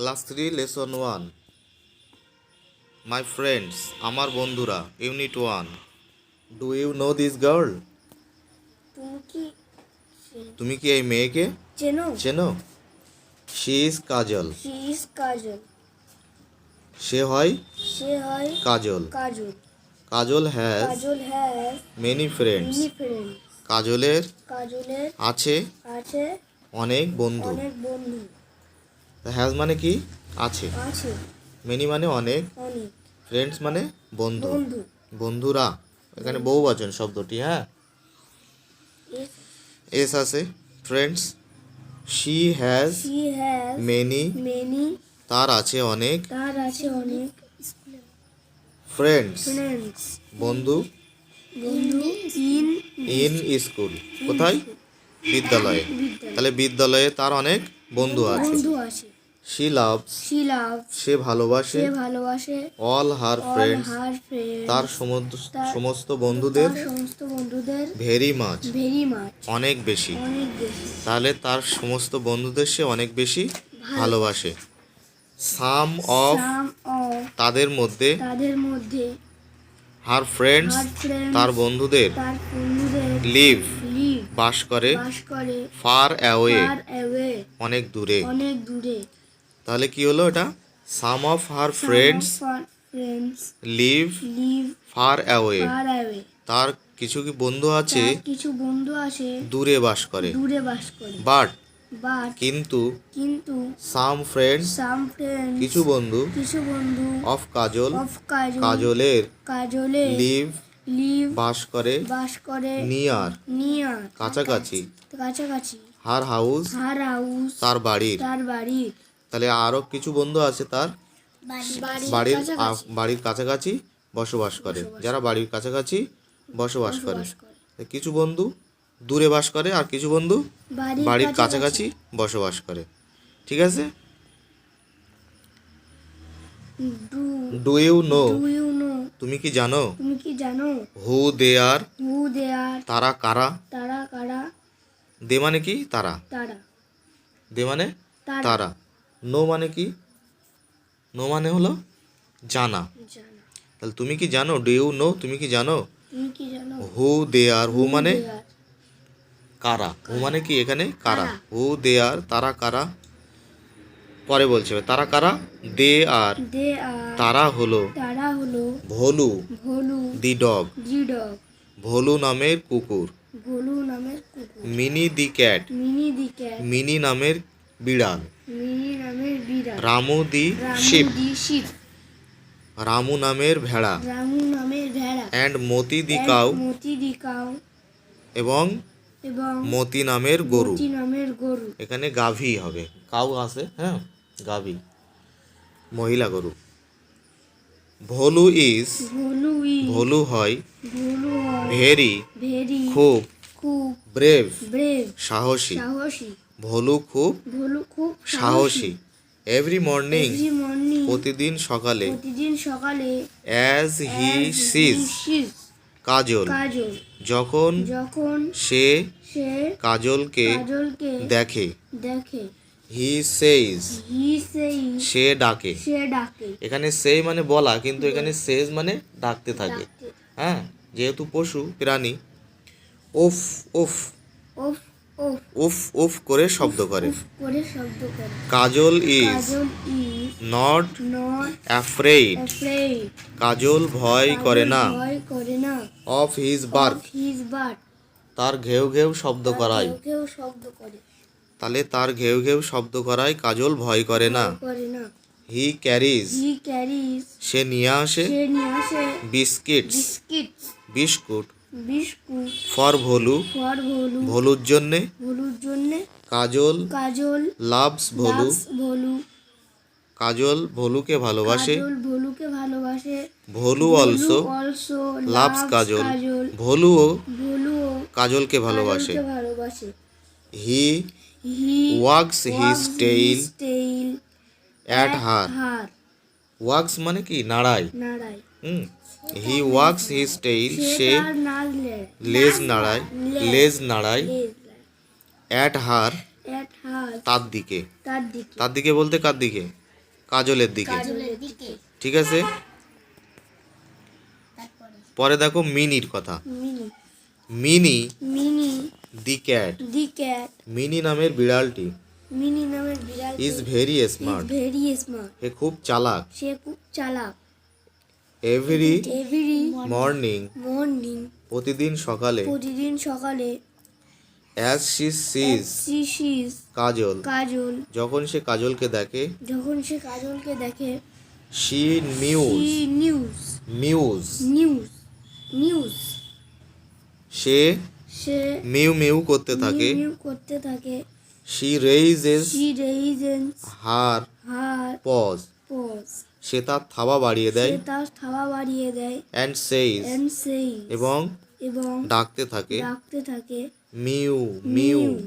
Class three lesson one my friends আমার বন্ধুরা unit one do you know this girl তুমি কি এই মেয়েকে? চেনো? চেনো? She is Kajal she is Kajal সে হয় সে হয় Kajal Kajal Kajal has Kajal has many friends many friend কাজলের কাজলের আছে আছে অনেক বন্ধু। অনেক বন্ধু। হ্যাজ মানে কি? আছে। মেনি মানে অনেক। ফ্রেন্ডস মানে বন্ধু। বন্ধু। বন্ধুরা। এখানে বহু বচন শব্দটি হ্যাঁ? এস আছে। ফ্রেন্ডস শি হ্যাজ মেনি তার আছে অনেক। তার আছে অনেক। ফ্রেন্ডস ফ্রেন্ডস বন্ধু। বন্ধু ইন ইন স্কুল কোথায়? বিদ্যালয়ে। তাহলে বিদ্যালয়ে তার অনেক। বন্ধু আছে। বন্ধু আছে। শি লাভস শি লাভ সে ভালোবাসে। সে ভালোবাসে। All her friends her friend তার সমস্ত সমস্ত বন্ধুদের সমস্ত বন্ধুদের ভেরি মাছ ভেরি মাচ অনেক বেশি। অনেক বেশি। তাহলে তার সমস্ত বন্ধুদের সে অনেক বেশি ভালোবাসে। সাম অফ সাম অফ তাদের মধ্যে তাদের মধ্যে হার ফ্রেন্ডস তার বন্ধুদের তার বন্ধুদের লিভ লিভ বাস করে বাস করে ফার অ্যাওয়ে। Far away. অনেক দূরে। অনেক দূরে। তাহলে কি হলো এটা? Some of her friends friends live live far away. Far away. তার কিছু কি বন্ধু আছে? কিছু বন্ধু আছে। দূরে বাস করে। দূরে বাস করে। বাট কিন্তু কিন্তু সাম ফ্রেন্ডস সাম ফ্রেন্ড কিছু বন্ধু কিছু বন্ধু অফ কাজল অফ কাজল কাজলের কাজলে লিভ লিভ বাস করে বাস করে নিয়ার নিয়ার কাছাকাছি। কাছাকাছি। হার হাউস হার হাউস তার বাড়ির। তার তাহলে আরও কিছু বন্ধু আছে তার? বাড়ির বাড়ির কাছাকাছি। বসবাস করে। যারা বাড়ির কাছাকাছি বসবাস করে। কিছু বন্ধু দূরে বাস করে আর কিছু বন্ধু বাড়ির কাছাকাছি। বসবাস করে। ঠিক আছে? Do do you know do you know তুমি কি জানো তুমি কি জানো হু দে আর হু দে আর তারা কারা তারা কারা দে মানে কি তারা তারা দে মানে তারা তারা নো মানে কি নো মানে হলো জানা জানো তাহলে তুমি কি জানো ডু ইউ নো তুমি কি জানো তুমি কি জানো হু দে আর হু মানে দে আর কারা হু মানে কি এখানে কারা কারা। হু দে আর তারা কারা পরে বলছে তারা কারা? দে আর দে আর তারা হলো তারা হলো ভোলু ভোলু দি ডগ। জিডগ ভোলু নামের কুকুর। ভোলু নামের কুকুর। Mini the cat. Mini the cat. Mini নামের বিড়াল। মিনি নামের বিড়াল। Ramu the sheep. The sheep. Ramu নামের ভেড়া। রামু নামের ভেড়া। And Moti the cow. Moti the cow. এবং এবং মতি নামের গরু। মতি নামের গরু। এখানে গাভী হবে। কাউ আছে হ্যাঁ? গাভী। মহিলা গরু। ভোলু ইজ ভোলু হয় ভোলু ভেরি ভেরি খুব খুব ব্রেভ ব্রেভ সাহসী। সাহসী। ভোলু খুব ভোলু খুব সাহসী। এভরি মর্নিং এভরি মর্নিং প্রতিদিন সকালে প্রতিদিন সকালে অ্যাজ হি সিজ কাজল। কাজল। যখন যখন সে সে কাজলকে কাজলকে দেখে। দেখে। হি সেইজ হি সেই সে ডাকে। সে ডাকে। এখানে সেই মানে বলা কিন্তু এখানে সেজ মানে ডাকতে থাকে। হ্যাঁ? যেহেতু পশু প্রাণী উফ উফ। ওফ ওফ উফ উফ করে শব্দ করে। উফ করে শব্দ করে। Kajal is Kajal is not not afraid afraid Kajal ভয় করে না। ভয় করে না। অফ হিজ বার্ক তার ঘেউ ঘেউ শব্দ করায়। তাহলে তার ঘেউ ঘেউ শব্দ করায় কাজল ভয় করে না। হি ক্যারিজ হি ক্যারিজ সে নিয়ে আসে সে নিয়ে আসে biscuits. Biscuit biscuit. Biscuit. For Bholu. ভোলুর জন্যে। ভোলুর জন্য। কাজল। কাজল। লাভস ভোলু। ভোলু। কাজল ভোলুকে ভালোবাসে। ভোলুকে ভালোবাসে। Bholu also. Also. Loves Kajal. ভোলুও ভোলুও কাজলকে ভালোবাসে। কাজলকে ভালোবাসে। He he wags his tail at her wags মানে কি? নাড়ায় নাড়াই। হুম। হি ওয়াক্স হিজ টেইল সে লেজ নাড়ায় লেজ নাড়ায় অ্যাট হার তার দিকে। তার দিকে। তার দিকে বলতে কার দিকে। কাজলের দিকে। ঠিক আছে? পরে দেখো মিনির কথা। Mini. Mini Mini the cat the cat Mini নামের বিড়ালটি। মিনি নামের বিড়াল is very smart very smart সে খুব চালাক। সে খুব চালাক। এভরি এভরি মর্নিং মর্নিং প্রতিদিন সকালে প্রতিদিন সকালে as she sees sees Kajal Kajal যখন সে কাজলকে দেখে যখন সে কাজলকে দেখে she mews she mews mews mews mews সে সে মিউ মিউ করতে থাকে। মিউ করতে থাকে। She raises she raises her her paws paws সে তার থাবা বাড়িয়ে দেয় সে তার থাবা বাড়িয়ে দেয় অ্যান্ড সেইজ এন্ড সেই এবং এবং ডাকতে থাকে। ডাকতে থাকে। Mu mu.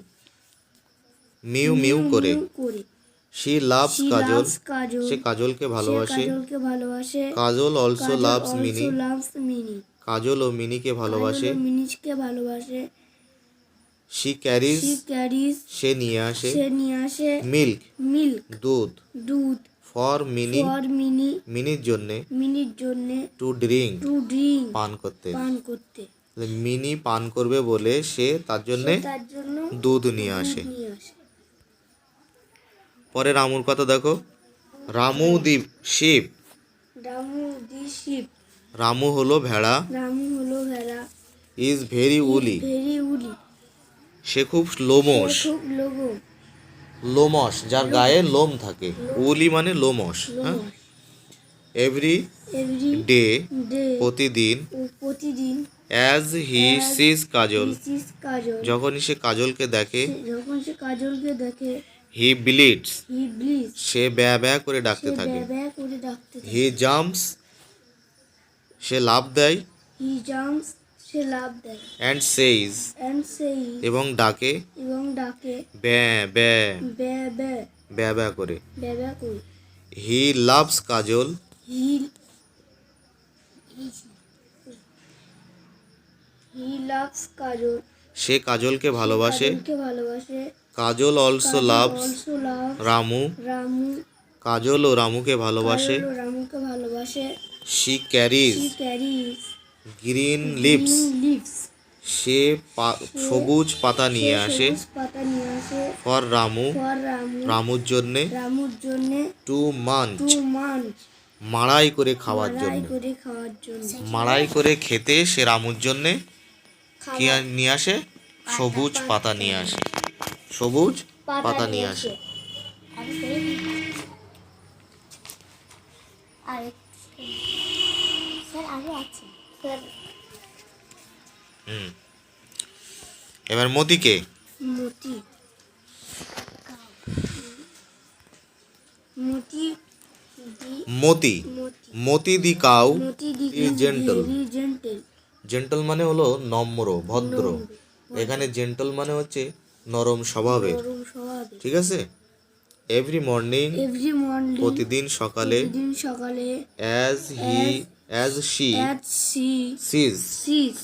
মিউ। মিউ করে। She loves Kajal. সে কাজলকে ভালোবাসে। কাজলকে ভালোবাসে। Kajal also loves Mini. loves Mini. Kajal ও মিনিকে ভালোবাসে। মিনিকে ভালোবাসে। শি ক্যারিজ সি ক্যারিজ সে নিয়ে আসে সে নিয়ে আসে মিল্ক মিল্ক দুধ। দুধ। ফর মিনি ফর মিনি মিনির জন্যে মিনির জন্য টু ড্রিঙ্ক টু ড্রিঙ্ক পান করতে। পান করতে। মিনি পান করবে বলে সে তার জন্যে তার জন্য দুধ নিয়ে আসে। পরে রামুর কথা দেখো। Ramu sheep. Ramu the sheep Ramu হলো ভেড়া। রামু হলো ভেড়া। ইজ ভেরি উলি ভেরি উলি সে খুব লোমস খুব লোমস যার গায়ে লোম থাকে। উলি মানে লোমস হ্যাঁ? এভরি এভরি ডে প্রতিদিন প্রতিদিন as he seize Kajal Mrs কাজল যখনই সে কাজলকে দেখে যখন সে কাজলকে দেখে হি বিলিডস হি ব্লিজ সে ব্যা ব্যা করে ডাকতে থাকে। ব্যা ব্যা করে ডাকতে থাকে। হি জাম্পস সে লাভ দেয়। হি জাম্পস সে লাভ দেয়। অ্যান্ড সেইজ সেই এবং ডাকে। এবং ডাকে। ব্যা ব্যা। ব্যা ব্যা। ব্যা ব্যা করে। ব্যা ব্যা করে। He loves Kajal. He he loves Kajal. সে কাজলকে ভালোবাসে। ভালোবাসে। Kajal also loves love Ramu. Ramu. Kajal ও রামুকে ভালোবাসে। কাজল ও রামুকে ভালোবাসে। She carries he carries green leaves leaves সে সবুজ পাতা নিয়ে আসে। ফর রামু রামুর জন্যে রামুর জন্য টু মান্থ মাড়াই করে খাওয়ার জন্য। মাড়াই করে খেতে সে রামুর জন্যে কি নিয়ে আসে? সবুজ পাতা নিয়ে আসে। সবুজ পাতা নিয়ে আসে। আর স্যার আছে। হুম। এবার মতিকে? Moti. Moti the Moti. Moti. The cow. Gentle gentle মানে হলো নম্র ভদ্র। এখানে জেন্টল মানে হচ্ছে নরম স্বভাবের। ঠিক আছে? এভরি মর্নিং প্রতিদিন সকালে প্রতিদিন সকালে as he as she sees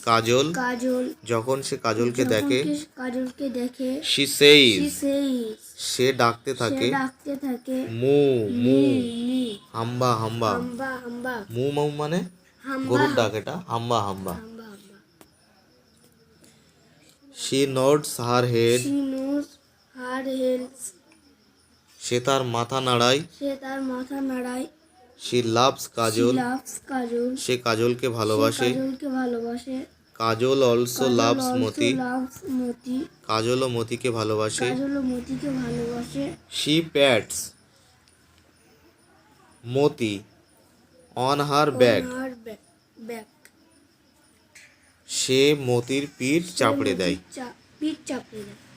Kajal Kajal যখন সে কাজলকে দেখে কাজলকে দেখে শি সেইজ সি ডাকতে থাকে ডাকতে থাকে মু মু মি মি হাম্বা হাম্বা মু মাউ মানে গরুর ডাক এটা হাম্বা হাম্বা শি নোডস হার হেড সে তার মাথা নাড়ায় সে তার মাথা নাড়ায় শি লাভস কাজল সে কাজলকে ভালোবাসে। কাজল অলসো লাভস মতি কাজল ও মতিকে ভালোবাসে। She pats Moti on her back সে মতির পিঠ চাপড়ে দেয়। পিঠ চাপড়ে দেয়।